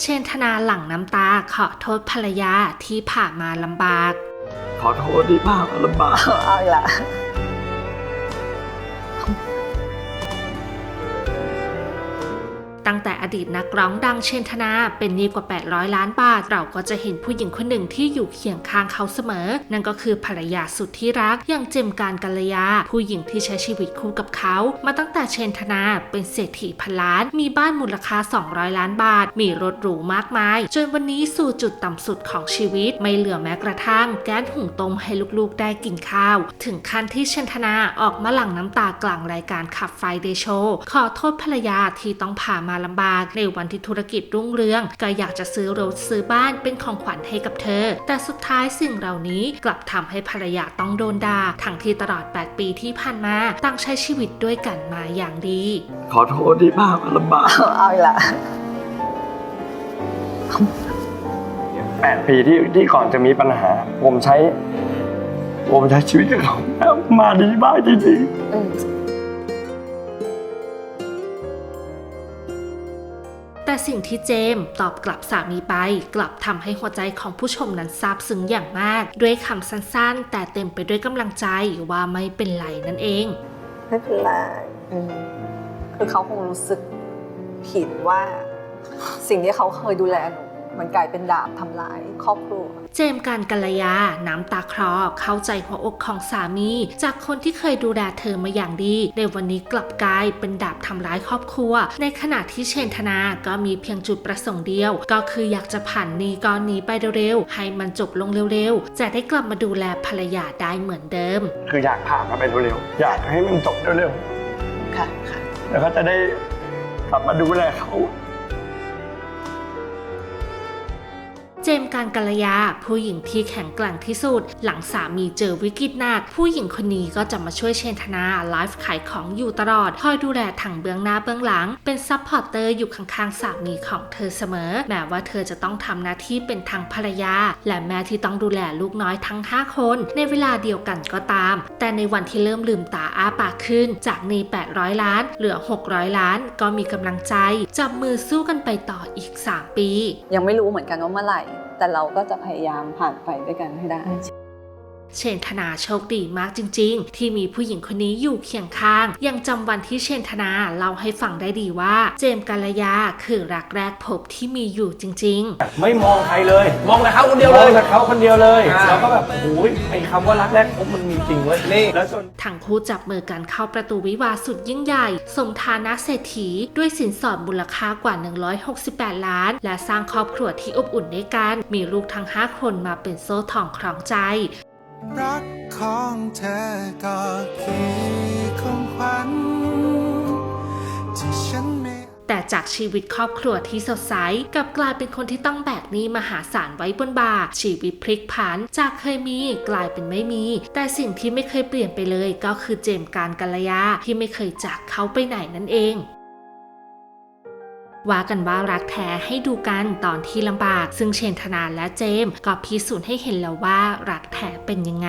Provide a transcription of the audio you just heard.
เชนธนาหลั่งน้ำตาขอโทษภรรยาที่ผ่านมาลำบาก ขอโทษที่พามาลำบาก เอาอีกละ ตั้งแต่อดีตนักร้องดังเชนธนาเป็นหนี้กว่า 800 ล้านบาท เราก็จะเห็นผู้หญิงคนหนึ่งที่อยู่เคียงข้างเขาเสมอ นั่นก็คือภรรยาสุดที่รักอย่างเจมการกัลยา ผู้หญิงที่ใช้ชีวิตคู่กับเขา มาตั้งแต่เชนธนาเป็นเศรษฐีพันล้าน มีบ้านมูลค่า 200 ล้านบาท มีรถหรูมากมาย จนวันนี้สู่จุดต่ำสุดของชีวิต ไม่เหลือแม้กระทั่ง แก๊สหุงต้มให้ลูกๆได้กินข้าว ถึงขั้นที่เชนธนาออกมาหลั่งน้ำตากลางรายการขับไฟเดโชขอโทษภรรยาที่ต้องผ่ามาลำบากในวันที่ธุรกิจรุ่งเรือง ก็อยากจะซื้อรถซื้อบ้านเป็นของขวัญให้กับเธอ แต่สุดท้ายสิ่งเหล่านี้กลับทำให้ภรรยาต้องโดนด่าทั้งที่ตลอด 8 ปีที่ผ่านมาต่างใช้ชีวิตด้วยกันมาอย่างดี ขอโทษที่พามาลำบากเอาอีกละแปดปีที่ที่ก่อนจะมีปัญหา ผมใช้ ผมใช้ชีวิตกับเขามาดีมากจริงอื สิ่งที่เจมตอบกลับสามีไป กลับทำให้หัวใจของผู้ชมนั้นซาบซึ้งอย่างมาก ด้วยคำสั้นๆ แต่เต็มไปด้วยกำลังใจว่าไม่เป็นไรนั่นเอง ไม่เป็นไรคือเขาคงรู้สึกผิดว่า สิ่งที่เขาเคยดูแลหนู มันกลายเป็นดาบทำร้ายครอบครัว เจมส์การกัลยา น้ำตาคลอเข้าใจหัวอกของสามี จากคนที่เคยดูแลเธอมาอย่างดี ในวันนี้กลับกลายเป็นดาบทำร้ายครอบครัว ในขณะที่เชนธนาก็มีเพียงจุดประสงค์เดียว ก็คืออยากจะผ่านหนี้ก้อนนี้ไปเร็วๆ ให้มันจบลงเร็วๆ จะได้กลับมาดูแลภรรยาได้เหมือนเดิมๆคืออยากผ่านมาไปเร็วๆ อยากให้มันจบเร็วค่ะค่ะ ๆ แล้วก็จะได้กลับมาดูแลเขา เจมการกัลยา ผู้หญิงที่แข็งแกร่งที่สุด หลังสามีเจอวิกฤตหนัก ผู้หญิงคนนี้ก็จะมาช่วยเชนธนาไลฟ์ขายของอยู่ตลอด คอยดูแลทั้งเบื้องหน้าเบื้องหลัง เป็นซัพพอร์ตเตอร์อยู่ข้างๆสามีของเธอเสมอ แม้ว่าเธอจะต้องทำหน้าที่เป็นทางภรรยา และแม่ที่ต้องดูแลลูกน้อยทั้ง 5 คน ในเวลาเดียวกันก็ตาม แต่ในวันที่เริ่มลืมตาอ้าปากขึ้น จากนี้ 800 ล้าน เหลือ 600 ล้าน ก็มีกำลังใจ จับมือสู้กันไปต่ออีก 3 ปี ยังไม่รู้เหมือนกันว่าเมื่อไหร่แต่เราก็จะพยายามผ่านไปด้วยกันให้ได้ เชนธนาโชคดีมากจริง ๆ ที่มีผู้หญิงคนนี้อยู่เคียงข้าง ยังจำวันที่เชนธนาเล่าให้ฟังได้ดีว่า เจมส์กัลยาคือรักแรกพบที่มีอยู่จริง ไม่มองใครเลย มองแต่เขาคนเดียวมเลองยแต่เขาคนเดียวเลยอ่าแล้วก็แบบโอ้โหไอ้คำว่ารักแรกพบมันมีจริงเว้ยนี่แล้วจน ๆ ทั้งคู่จับมือกันเข้าประตูวิวาห์สุดยิ่งใหญ่ สมฐานะเศรษฐี ด้วยสินสอดมูลค่ากว่า 168 ล้าน และสร้างครอบครัวที่อบอุ่นด้วยกัน มีลูกทั้ง 5 คนมาเป็นโซ่ทองคล้องใจ รักของเธอก็คือของขวัญที่ฉันไม่แต่จากชีวิตครอบครัวที่สดใสกลับกลายเป็นคนที่ต้องแบกหนี้มหาศาลไว้บนบ่าชีวิตพลิกผัน จากเคยมีกลายเป็นไม่มี แต่สิ่งที่ไม่เคยเปลี่ยนไปเลยก็คือเจมส์การกัลยาที่ไม่เคยจากเขาไปไหนนั่นเอง ว่ากันว่ารักแท้ให้ดูกันตอนที่ลำบาก ซึ่งเชนธนาและเจมส์ก็พิสูจน์ให้เห็นแล้วว่ารักแท้เป็นยังไง